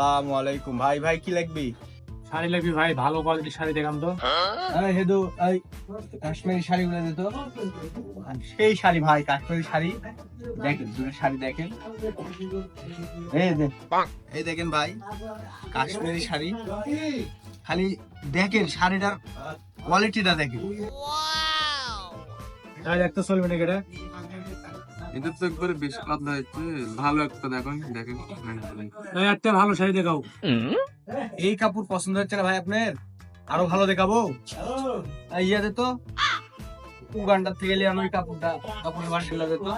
সালামু আলাইকুম। ভাই ভাই কি লাগবি? শাড়ি লাগবি ভাই ভালো কোয়ালিটির শাড়ি দেখাম তো। আরে হেদু এই কাশ্মীরি শাড়িগুলো দে তো। সেই শাড়ি ভাই কাশ্মীরি শাড়ি। দেখেন দুটো শাড়ি দেখেন। এই দে এই দেখেন ভাই কাশ্মীরি শাড়ি। খালি দেখেন শাড়িটার কোয়ালিটিটা দেখেন। তাই দেখতে চলবে না কেটে এটা তো একবারে বেশ পাতলা হচ্ছে ভালো একটা দেখুন। একটা ভালো শাড়ি দেখাও। এই কাপড় পছন্দ হচ্ছে না ভাই আপনার? আরও ভালো দেখাবো? ইয়া দে তো উগান্ডার থেকে ওই কাপড়টা বান্ডিল দে তো।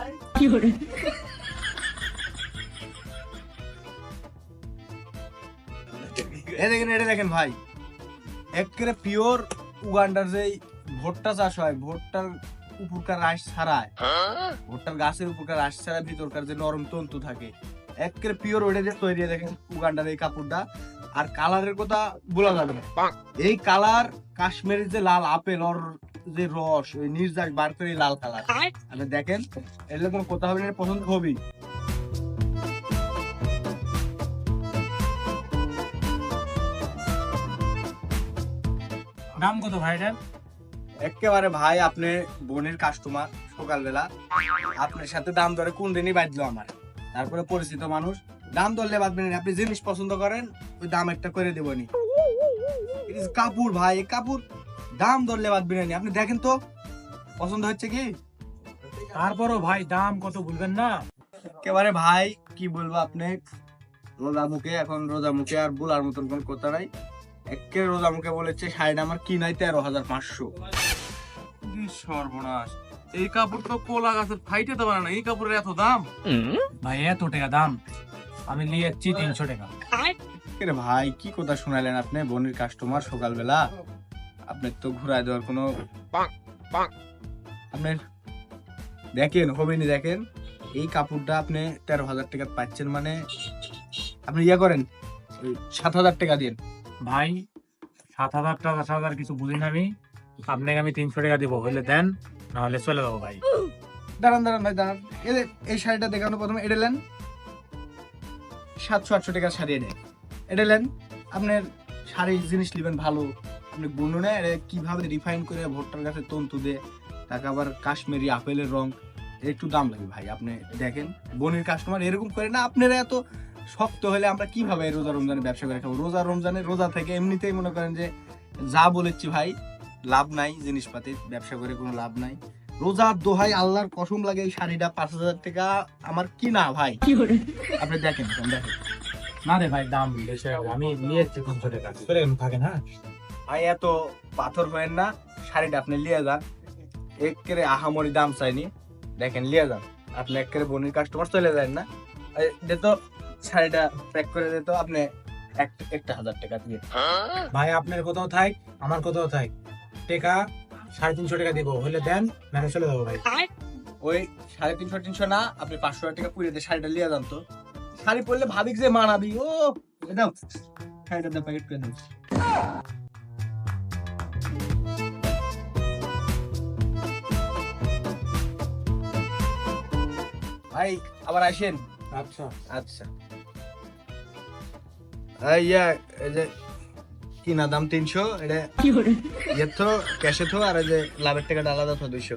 এই দেখেন এটা দেখেন ভাই। একেবারে পিওর উগান্ডার যে ভুট্টা চাষ হয় ভুট্টার উপরকার রাস ছাড়ায়। ভুট্টার গাছের উপরকার রাস ছাড়া ভিতরকার যে নরম তন্তু থাকে একেবারে পিওর ওইটা যে তৈরি দেখেন উগান্ডার এই কাপড়টা। আর কালারের কথা বলা যাবে না। এই কালার কাশ্মীরের যে লাল আপেল ওর যে রস ওই নির্যাস বার করে এই লাল কালার। আপনি দেখেন এগুলো কোনো কথা হবে না পছন্দ হবেই। নাম কত ভাই এটার? একেবারে ভাই আপনি বোনের কাস্টমার সকালবেলা। আপনার সাথে দাম ধরে কোন দিনই বাঁধলো আমার। তারপরে পরিচিত মানুষ দাম ধরলে বাঁধবেন। আপনি জিনিস পছন্দ করেন ওই দাম একটা করে দেবনি। কাপড় ভাই কাপড় দাম ধরলে বাঁধবেন। আপনি দেখেন তো পছন্দ হচ্ছে কি? তারপরও ভাই দাম কত বলবেন না। একেবারে ভাই কি বলব আপনি? রোজা মুখে এখন রোজা মুখে আর বলার মতন কোন কথা নাই। একে রোজা মুখে বলেছে, শাড়িটা আমার কি নাই তেরো হাজার পাঁচশো। সর্বনাশ। এই কাপড় তো কোলা গাছের ফাইটে তো না এই কাপড়ের এত দাম? ভাই, এত টাকা দাম? আমি নিয়ে যাচ্ছি তিনশো টাকা। রে ভাই, কি কথা শোনালেন আপনি, বোনের কাস্টমার সকালবেলা? আপনার তো ঘুরায় দেওয়ার কোনো আপনার দেখেন, হবেনি দেখেন, এই কাপড়টা আপনি তেরো হাজার টাকা পাচ্ছেন মানে আপনি ইয়া করেন সাত হাজার টাকা দিন। ভাই, সাত হাজার টাকা, সাত হাজার কিছু বুঝি না আমি। আপনাকে আমি তিনশো টাকা দিব হইলে দেন না হলে চলে যাব ভাই। দাঁড়ান দাঁড়ান ভাই, দাঁড়ান। এই এই শাড়িটা দেখানো প্রথমে এডেলেন সাতশো আটশো টাকা শাড়ি এনে এডেলেন আপনার শাড়ির জিনিস নেবেন ভালো। আপনি বুননে এটা কীভাবে রিফাইন করে ভুট্টার কাছে তন্তু দিয়ে, তাকে আবার কাশ্মীরি আপেলের রং একটু দাম লাগে ভাই। আপনি দেখেন, বোনের কাস্টমার এরকম করে না, আপনারা এত শক্ত হলে আমরা কীভাবে রোজা রমজানে ব্যবসা করে খাব? রোজা রমজানে রোজা থেকে এমনিতেই মনে করেন যে যা বলেছি ভাই লাভ নাই জিনিসপাতি ব্যবসা করে কোনো লাভ নাই। রোজার দোহাই আল্লাহর কসম লাগে এই শাড়িটা পাঁচ হাজার টাকা আমার কি না ভাই আপনি দেখেন দেখেন না রে ভাই দাম বেশি আমি নিয়ে যাচ্ছি তিনশো টাকা থাকে না ভাই এত পাথর হয়েন না শাড়িটা আপনি লিয়ে যান। একেরে আহামরি দাম চাইনি। দেখেন লিয়ে যান। আপনি একেরে বোনের কাস্টমার চলে যান না। এই দে তো শাড়িটা প্যাক করে দে তো আপনি একটা হাজার টাকা দিয়ে। ভাই আপনার কোথাও থাক আমার কোথাও থাক। টাকা সাড়ে তিনশো টাকা দিব হইলে দেন মানে চলে যাব ভাই। ওই সাড়ে তিনশো তিনশো না আপনি পাঁচশো টাকা পুড়ে দিয়ে শাড়িটা লিয়ে যান তো। শাড়ি পরলে ভাবিক যে মানাবি ও দাও শাড়িটা দাও প্যাকেট করে দাও ভাই আবার আসেন। আচ্ছা। আচ্ছা। ইয়া এই যে কিনা দাম তিনশো এটা ইয়ে তো ক্যাশে তো আর এই যে লাভের টাকাটা আলাদা তো দুইশো।